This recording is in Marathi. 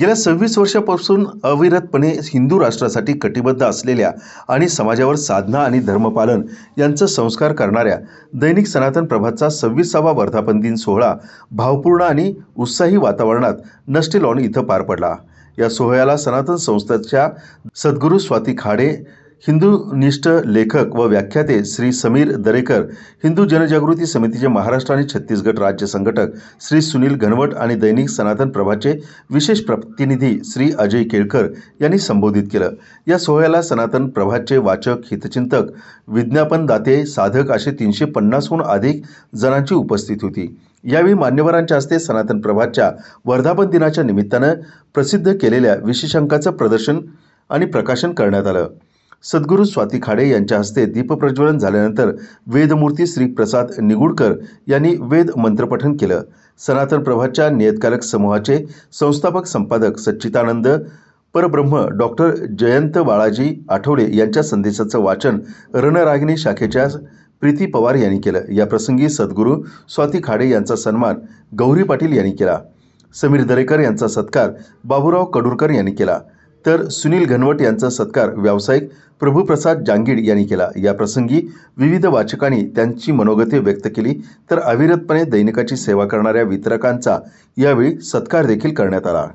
गेल्या सव्वीस वर्षापासून अविरतपणे हिंदू राष्ट्रासाठी कटिबद्ध असलेल्या आणि समाजावर साधना आणि धर्मपालन यांचं संस्कार करणाऱ्या दैनिक सनातन प्रभातचा सव्वीसावा वर्धापन दिन सोहळा भावपूर्ण आणि उत्साही वातावरणात नष्टी लॉन इथं पार पडला. या सोहळ्याला सनातन संस्थेच्या सद्गुरू स्वाती खाडे हिंदूनिष्ठ लेखक व व्याख्याते श्री समीर दरेकर हिंदू जनजागृती समितीचे महाराष्ट्र आणि छत्तीसगड राज्य संघटक श्री सुनील घनवट आणि दैनिक सनातन प्रभाचे विशेष प्रतिनिधी श्री अजय केळकर यांनी संबोधित केलं. या सोहळ्याला सनातन प्रभाचे वाचक हितचिंतक विज्ञापनदाते साधक असे तीनशे पन्नासहून अधिक जणांची उपस्थिती होती. यावेळी मान्यवरांच्या हस्ते सनातन प्रभातच्या वर्धापन दिनाच्या निमित्तानं प्रसिद्ध केलेल्या विशेषांकाचं प्रदर्शन आणि प्रकाशन करण्यात आलं. सद्गुरू स्वाती खाडे यांच्या हस्ते दीपप्रज्वलन झाल्यानंतर वेदमूर्ती श्री प्रसाद निगुडकर यांनी वेद मंत्रपठन केलं. सनातन प्रभातच्या नियतकालक समूहाचे संस्थापक संपादक सच्चिदानंद परब्रह्म डॉक्टर जयंत बाळाजी आठवले यांच्या संदेशाचं वाचन रणरागिणी शाखेच्या प्रीती पवार यांनी केलं. या प्रसंगी सद्गुरू स्वाती खाडे यांचा सन्मान गौरी पाटील यांनी केला. समीर दरेकर यांचा सत्कार बाबूराव कडूरकर यांनी केला. तर सुनील घनवट यांचा सत्कार व्यावसायिक प्रभुप्रसाद जांगीड यांनी केला. या प्रसंगी विविध वाचकांनी त्यांची मनोगते व्यक्त केली. तर अविरतपणे दैनिकाची सेवा करणाऱ्या वितरकांचा यावेळी सत्कार देखील करण्यात आला.